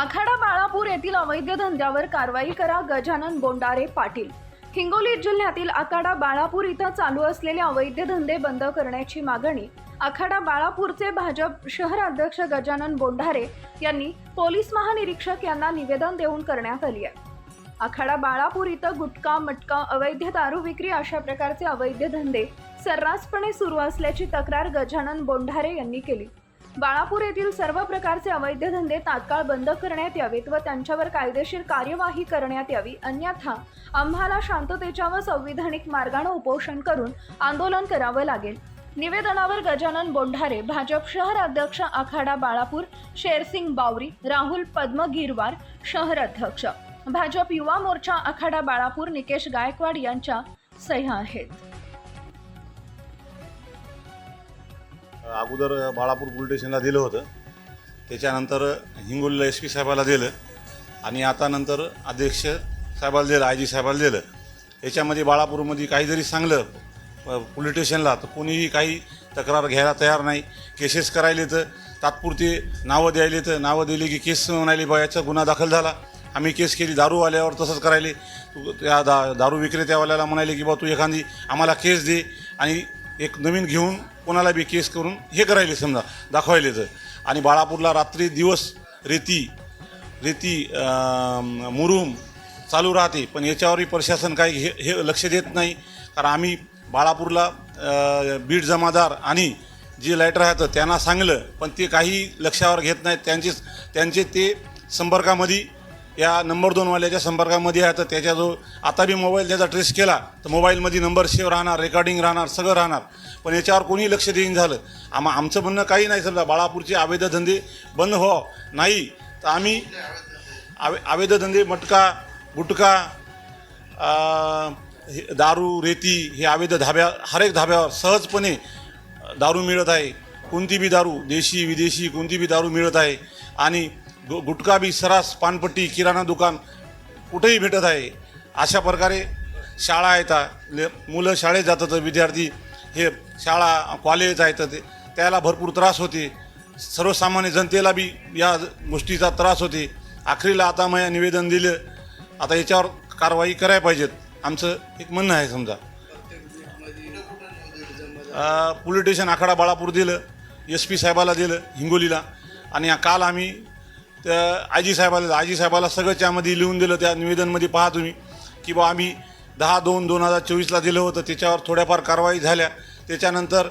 आखाडा बाळापूर येथील अवैध धंद्यावर कारवाई करा गजानन बोंडारे पाटील. हिंगोली जिल्ह्यातील आखाडा बाळापूर इथं चालू असलेले अवैध धंदे बंद करण्याची मागणी आखाडा बाळापूरचे भाजप शहर अध्यक्ष गजानन बोंढारे यांनी पोलीस महानिरीक्षक यांना निवेदन देऊन करण्यात आली आहे. आखाडा बाळापूर इथं गुटखा मटका अवैध दारू विक्री अशा प्रकारचे अवैध धंदे सर्रासपणे सुरू असल्याची तक्रार गजानन बोंढारे यांनी केली. बाळापूर येथील सर्व प्रकारचे अवैध धंदे तात्काळ बंद करण्यात यावेत व त्यांच्यावर कायदेशीर कार्यवाही करण्यात यावी. अन्यथा आम्हाला शांततेच्या व संविधानिक मार्गाने उपोषण करून आंदोलन करावं लागेल. निवेदनावर गजानन बोंढारे भाजप शहर अध्यक्ष आखाडा बाळापूर शेरसिंग बावरी राहुल पद्मगिरवार शहर अध्यक्ष. भाजप युवा मोर्चा आखाडा बाळापूर निकेश गायकवाड यांच्या सह्या आहेत. अगोदर बाळापूर पोलीस स्टेशनला दिलं होतं. त्याच्यानंतर हिंगोलीला एस पी साहेबाला दिलं आणि आता नंतर अध्यक्ष साहेबाला दिलं आय जी साहेबाला दिलं. याच्यामध्ये बाळापूरमध्ये काही जरी सांगलं पोलीस स्टेशनला तर कोणीही काही तक्रार घ्यायला तयार नाही. केसेस करायले तर तात्पुरते नावं द्यायले तर नावं दिली की केस म्हणाली बा याचा गुन्हा दाखल झाला. आम्ही केस केली दारू आल्यावर तसंच करायले. तू त्या दा दारू विक्रेत्यावाल्याला म्हणाले की बा तू एखादी आम्हाला केस दे. आणि एक नवीन घेऊन कोणाला बी केस करून हे करायले समजा दाखवायलेचं आणि बाळापूरला रात्री दिवस रेती रेती मुरुम चालू राहते पण याच्यावरही प्रशासन काही हे हे लक्ष देत नाही. कारण आम्ही बाळापूरला बीड जमादार आणि जे लायटर आहेत त्यांना सांगलं पण ते काही लक्षावर घेत नाहीत. त्यांचे त्यांचे ते संपर्कामध्ये या नंबर दोनवाल्याच्या संपर्कामध्ये आहे. तर त्याच्या जो आता बी मोबाईल त्याचा ट्रेस केला तर मोबाईलमध्ये नंबर सेव्ह राहणार रेकॉर्डिंग राहणार सगळं राहणार. पण याच्यावर कोणी लक्ष देईन झालं. आम आमचं म्हणणं काही नाही समजा. बाळापूरचे अवैध धंदे बंद हो नाही. तर आम्ही आवे अवैध धंदे मटका गुटखा हे दारू रेती हे अवैध धाब्या एक धाब्यावर सहजपणे दारू मिळत आहे. कोणती बी दारू देशी विदेशी कोणती बी दारू मिळत आहे. आणि गु गुटखा बी सरास पानपट्टी किराणा दुकान कुठेही भेटत आहे. अशा प्रकारे शाळा येतात ले मुलं शाळेत जातात विद्यार्थी हे शाळा कॉलेज आहेत ते त्याला भरपूर त्रास होते. सर्वसामान्य जनतेला बी या गोष्टीचा त्रास होते. आखरीला आता मी निवेदन दिलं आता याच्यावर कारवाई करायला पाहिजेत. आमचं एक म्हणणं आहे समजा. पोलीस स्टेशन आखाडा बाळापूर दिलं एस पी साहेबाला दिलं हिंगोलीला. आणि काल आम्ही त्या आजी साहेबाला आजी साहेबाला सगळं त्यामध्ये लिहून दिलं त्या निवेदनमध्ये पहा तुम्ही की बा आम्ही दहा दोन दोन हजार चोवीसला दिलं होतं त्याच्यावर थोड्याफार कारवाई झाल्या. त्याच्यानंतर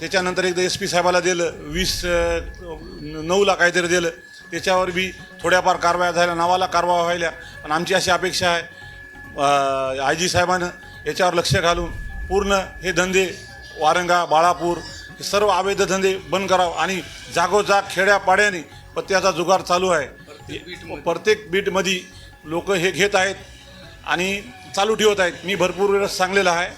त्याच्यानंतर एकदा एस पी साहेबाला दिलं वीस नऊला काहीतरी दिलं. त्याच्यावर बी थोड्याफार कारवाया झाल्या नावाला कारवाया व्हायल्या. आणि आमची अशी अपेक्षा आहे आय जी साहेबानं याच्यावर लक्ष घालून पूर्ण हे धंदे वारंगा बाळापूर हे सर्व अवैध धंदे बंद करावं आणि जागोजाग खेड्यापाड्याने पत्त्याचा जुगार चालू आहे. प्रत्येक बीटमध्ये. लोक हे घेत आहेत आणि चालू ठेवत आहेत. मी भरपूर वेळेस सांगलेलं आहे.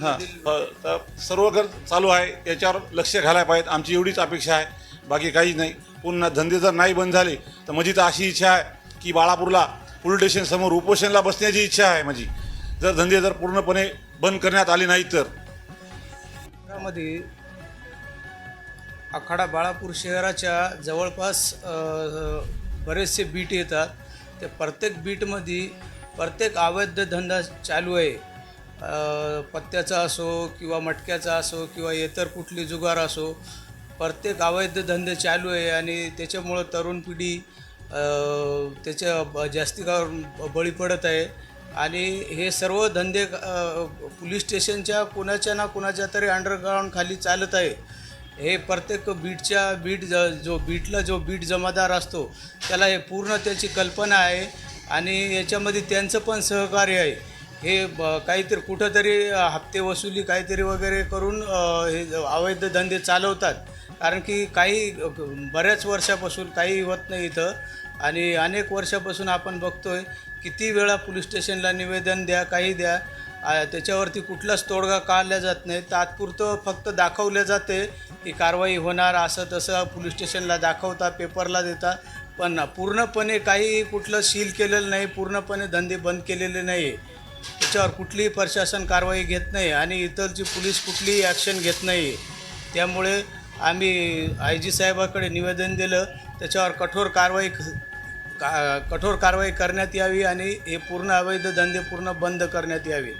हां सर्व कर चालू आहे. याच्यावर लक्ष घालायला पाहिजे आमची एवढीच अपेक्षा आहे. बाकी काहीच नाही. पुन्हा धंदे जर नाही बंद झाले तर माझी तर अशी इच्छा आहे की बाळापूरला पोलीस स्टेशन समोर उपोषणला बसण्याची इच्छा आहे माझी. जर धंदे जर पूर्णपणे बंद करण्यात आले नाही तर. मध्ये आखाडा बाळापूर शहराच्या जवळपास बरेचसे बीट येतात. त्या प्रत्येक बीटमध्ये प्रत्येक अवैध धंदा चालू आहे. पत्त्याचा असो किंवा मटक्याचा असो किंवा इतर कुठली जुगार असो प्रत्येक अवैध धंदे चालू आहे आणि त्याच्यामुळं तरुण पिढी त्याच्या ब- जास्ती करून बळी पडत आहे. आणि हे सर्व धंदे पोलीस स्टेशनच्या कुणाच्या ना कुणाच्या तरी अंडरग्राऊंड खाली चालत आहे. हे प्रत्येक बीटच्या बीट ज जो बीटला जो बीट जमादार असतो त्याला हे पूर्ण त्याची कल्पना आहे आणि याच्यामध्ये त्यांचं पण सहकार्य आहे. हे ब काहीतरी कुठंतरी हप्ते वसुली काहीतरी वगैरे करून हे अवैध धंदे चालवतात. कारण की काही बऱ्याच वर्षापासून काही होत नाही इथं. आणि अनेक वर्षापासून आपण बघतोय किती वेळा पोलीस स्टेशनला निवेदन द्या काही द्या त्याच्यावरती कुठलाच तोडगा काढला जात नाही. तात्पुरतं फक्त दाखवलं जाते की कारवाई होणार असं तसं पोलीस स्टेशनला दाखवता पेपरला देता. पण पूर्णपणे काही कुठलं सील केलेलं नाही पूर्णपणे धंदे बंद केलेले नाही. त्याच्यावर कुठलीही प्रशासन कारवाई घेत नाही आणि इतरची पोलीस कुठलीही ॲक्शन घेत नाही. त्यामुळे आम्ही आय जी साहेबाकडे निवेदन दिलं. त्याच्यावर कठोर कारवाई का कठोर कारवाई करण्यात यावी आणि हे पूर्ण अवैध धंदे पूर्ण बंद करण्यात यावे.